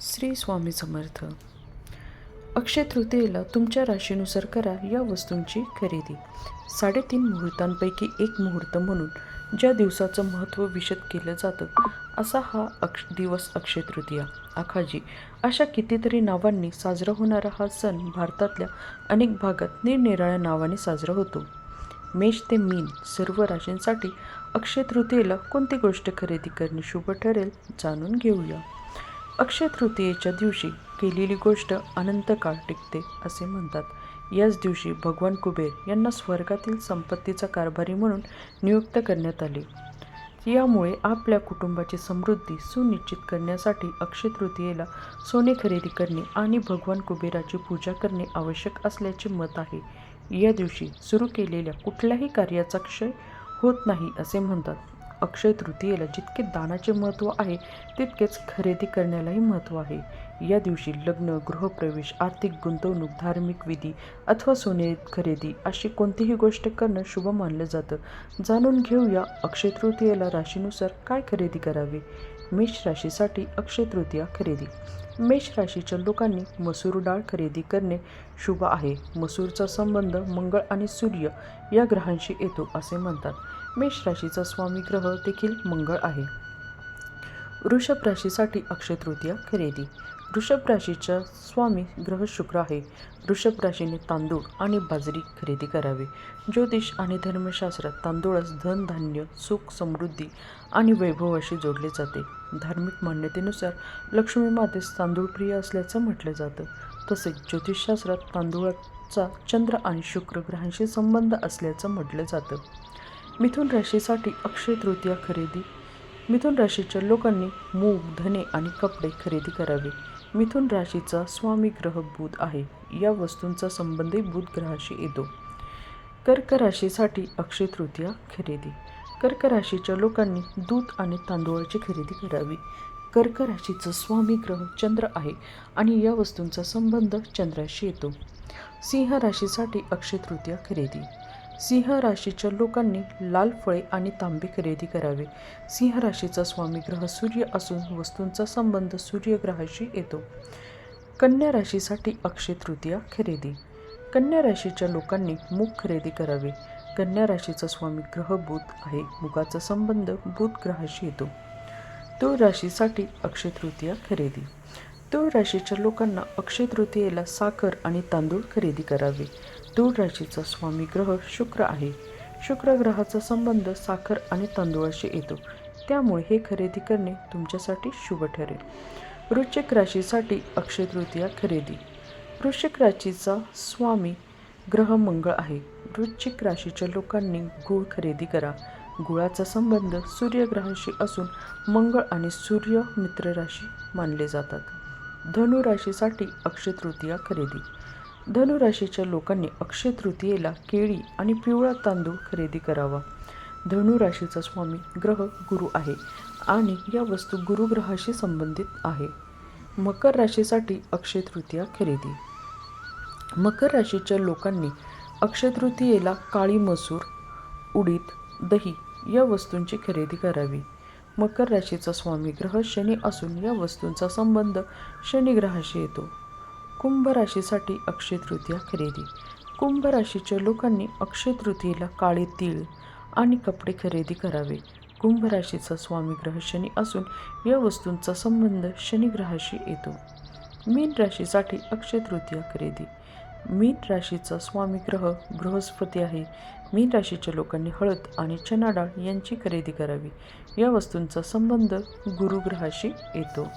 श्री स्वामी समर्थ. अक्षय तृतीयेला तुमच्या राशीनुसार करा या वस्तूंची खरेदी. साडेतीन मुहूर्तांपैकी एक मुहूर्त म्हणून ज्या दिवसाचं महत्त्व विशद केलं जातं असा हा अक्ष दिवस अक्षय तृतीया. आखाजी अशा कितीतरी नावांनी साजरा होणारा हा सण भारतातल्या अनेक भागात निरनिराळ्या नावाने साजरा होतो. मेष ते मीन सर्व राशींसाठी अक्षय तृतीयेला कोणती गोष्ट खरेदी करणे शुभ ठरेल जाणून घेऊया. अक्षय तृतीयेच्या दिवशी केलेली गोष्ट अनंत काळ टिकते असे म्हणतात. याच दिवशी भगवान कुबेर यांना स्वर्गातील संपत्तीचा कारभारी म्हणून नियुक्त करण्यात आले. यामुळे आपल्या कुटुंबाची समृद्धी सुनिश्चित करण्यासाठी अक्षय तृतीयेला सोने खरेदी करणे आणि भगवान कुबेराची पूजा करणे आवश्यक असल्याचे मत आहे. या दिवशी सुरू केलेल्या कुठल्याही कार्याचा क्षय होत नाही असे म्हणतात. अक्षय तृतीयेला जितके दानाचे महत्त्व आहे तितकेच खरेदी करण्यालाही महत्त्व आहे. या दिवशी लग्न गृहप्रवेश आर्थिक गुंतवणूक धार्मिक विधी अथवा सोने खरेदी अशी कोणतीही गोष्ट करणं शुभ मानलं जातं. जाणून घेऊया अक्षय तृतीयेला राशीनुसार काय खरेदी करावे? मेष राशीसाठी अक्षय तृतीया खरेदी. मेष राशीच्या लोकांनी मसूर डाळ खरेदी करणे शुभ आहे. मसूरचा संबंध मंगळ आणि सूर्य या ग्रहांशी येतो असे म्हणतात. मेष राशीचा स्वामी ग्रह देखील मंगळ आहे. वृषभ राशीसाठी अक्षय तृतीया खरेदी. वृषभ राशीचा स्वामी ग्रह शुक्र आहे. वृषभ राशीने तांदूळ आणि बाजरी खरेदी करावे. ज्योतिष आणि धर्मशास्त्रात तांदूळच धनधान्य सुख समृद्धी आणि वैभवाशी जोडले जाते. धार्मिक मान्यतेनुसार लक्ष्मी मातेस तांदूळ प्रिय असल्याचं म्हटलं जातं. तसेच ज्योतिषशास्त्रात तांदूळाचा चंद्र आणि शुक्र ग्रहांशी संबंध असल्याचं म्हटलं जातं. मिथुन राशीसाठी अक्षय तृतीया खरेदी. मिथुन राशीच्या लोकांनी मूग धने आणि कपडे खरेदी करावे. मिथुन राशीचा स्वामी ग्रह बुध आहे. या वस्तूंचा संबंधही बुध ग्रहाशी येतो. कर्क राशीसाठी अक्षय तृतीया खरेदी. कर्क राशीच्या लोकांनी दूध आणि तांदूळाची खरेदी करावी. कर्क राशीचा स्वामी ग्रह चंद्र आहे आणि या वस्तूंचा संबंध चंद्राशी येतो. सिंह राशीसाठी अक्षय तृतीया खरेदी. सिंह राशीच्या लोकांनी लाल फळे आणि तांबे खरेदी करावे. सिंह राशीचा स्वामी ग्रह सूर्य असून वस्तूंचा संबंध सूर्यग्रहाशी येतो. कन्या राशीसाठी अक्षय तृतीया खरेदी. कन्या राशीच्या लोकांनी मूग खरेदी करावे. कन्या राशीचा स्वामी ग्रह बुध आहे. मुगाचा संबंध बुध ग्रहाशी येतो. तो राशीसाठी अक्षय तृतीया खरेदी. तूळ राशीच्या लोकांना अक्षय तृतीयेला साखर आणि तांदूळ खरेदी करावे. तूळ राशीचा स्वामी ग्रह शुक्र आहे. शुक्र ग्रहाचा संबंध साखर आणि तांदूळाशी येतो. त्यामुळे हे खरेदी करणे तुमच्यासाठी शुभ ठरेल. वृश्चिक राशीसाठी अक्षय तृतीया खरेदी. वृश्चिक राशीचा स्वामी ग्रह मंगळ आहे. वृश्चिक राशीच्या लोकांनी गूळ खरेदी करा. गुळाचा संबंध सूर्यग्रहाशी असून मंगळ आणि सूर्य मित्र राशी मानले जातात. धनुराशीसाठी अक्षय तृतीया खरेदी. धनुराशीच्या लोकांनी अक्षय तृतीयेला केळी आणि पिवळा तांदूळ खरेदी करावा. धनुराशीचा स्वामी ग्रह गुरु आहे आणि या वस्तू गुरुग्रहाशी संबंधित आहे. मकर राशीसाठी अक्षय तृतीया खरेदी. मकर राशीच्या लोकांनी अक्षय तृतीयेला काळी मसूर उडीद दही या वस्तूंची खरेदी करावी. मकर राशीचा स्वामी ग्रह शनी असून या वस्तूंचा संबंध शनिग्रहाशी येतो. कुंभ राशीसाठी अक्षय तृतीया खरेदी. कुंभ राशीच्या लोकांनी अक्षय तृतीयेला काळे तीळ आणि कपडे खरेदी करावे. कुंभ राशीचा स्वामी ग्रह शनी असून या वस्तूंचा संबंध शनिग्रहाशी येतो. मीन राशीसाठी अक्षय तृतीया खरेदी. मीन राशीचा स्वामी ग्रह बृहस्पती आहे. मीन राशीच्या लोकांनी हळद आणि चना डाळ यांची खरेदी करावी. या वस्तूंचा संबंध गुरुग्रहाशी येतो.